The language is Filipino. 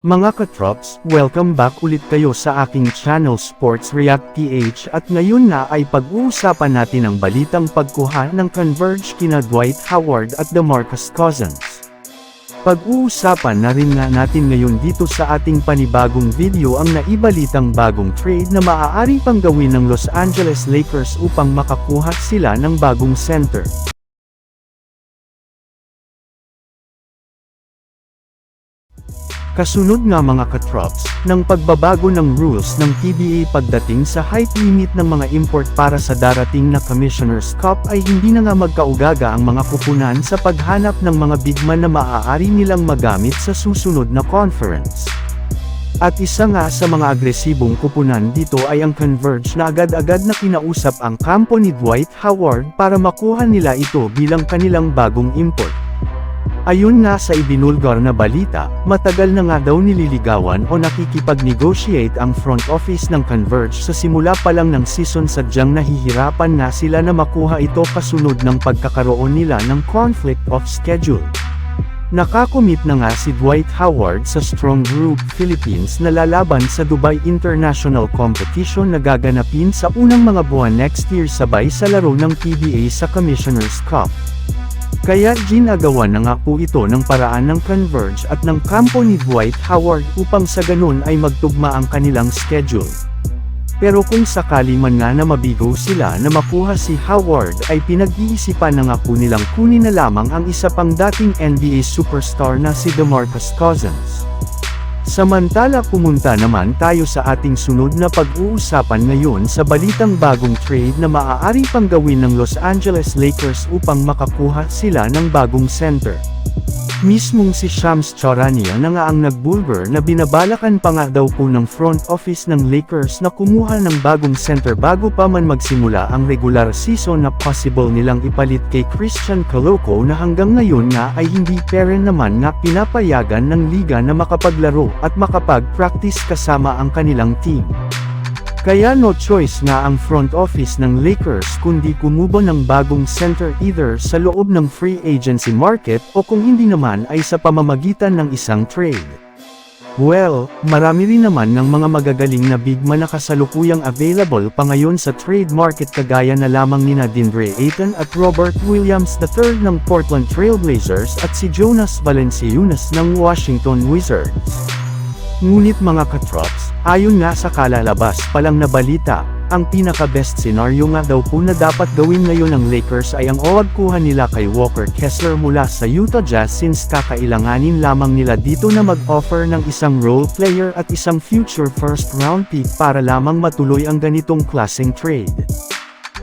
Mga katrops, welcome back ulit kayo sa aking channel Sports React PH at ngayon na ay pag-uusapan natin ang balitang pagkuha ng Converge kina Dwight Howard at DeMarcus Cousins. Pag-uusapan na rin nga natin ngayon dito sa ating panibagong video ang naibalitang bagong trade na maaari pang gawin ng Los Angeles Lakers upang makakuha sila ng bagong center. Kasunod nga mga katrops, ng pagbabago ng rules ng PBA pagdating sa height limit ng mga import para sa darating na Commissioner's Cup ay hindi na nga magkaugaga ang mga kupunan sa paghanap ng mga bigman na maaari nilang magamit sa susunod na conference. At isa nga sa mga agresibong kupunan dito ay ang Converge na agad-agad na kinausap ang kampo ni Dwight Howard para makuha nila ito bilang kanilang bagong import. Ayun nga sa ibinulgar na balita, matagal na nga daw nililigawan o nakikipag-negotiate ang front office ng Converge sa simula pa lang ng season sadyang nahihirapan na sila na makuha ito kasunod ng pagkakaroon nila ng conflict of schedule. Nakakomit na nga si Dwight Howard sa Strong Group Philippines na lalaban sa Dubai International Competition na gaganapin sa unang mga buwan next year sabay sa laro ng PBA sa Commissioner's Cup. Kaya ginagawa na nga po ito ng paraan ng Converge at ng kampo ni Dwight Howard upang sa ganun ay magtugma ang kanilang schedule. Pero kung sakali man nga na mabigo sila na makuha si Howard ay pinag-iisipan na nga po nilang kunin na lamang ang isa pang dating NBA superstar na si DeMarcus Cousins. Samantala pumunta naman tayo sa ating sunod na pag-uusapan ngayon sa balitang bagong trade na maaari pang gawin ng Los Angeles Lakers upang makakuha sila ng bagong center. Mismong si Shams Charania na nga ang nagbulgar na binabalakan pa nga daw po ng front office ng Lakers na kumuha ng bagong center bago pa man magsimula ang regular season na possible nilang ipalit kay Christian Coloco na hanggang ngayon nga ay hindi pera naman nga pinapayagan ng liga na makapaglaro at makapag-practice kasama ang kanilang team. Kaya no choice nga ang front office ng Lakers kundi kumubo ng bagong center either sa loob ng free agency market o kung hindi naman ay sa pamamagitan ng isang trade. Well, marami rin naman ng mga magagaling na bigman na kasalukuyang available pa ngayon sa trade market kagaya na lamang nina Dindre Ayton at Robert Williams III ng Portland Trailblazers at si Jonas Valanciunas ng Washington Wizards. Ngunit mga katrops, ayon nga sa kalalabas palang na balita, ang pinaka-best scenario nga daw po na dapat gawin ngayon ng Lakers ay ang kuha nila kay Walker Kessler mula sa Utah Jazz since kakailanganin lamang nila dito na mag-offer ng isang role player at isang future first round pick para lamang matuloy ang ganitong klaseng trade.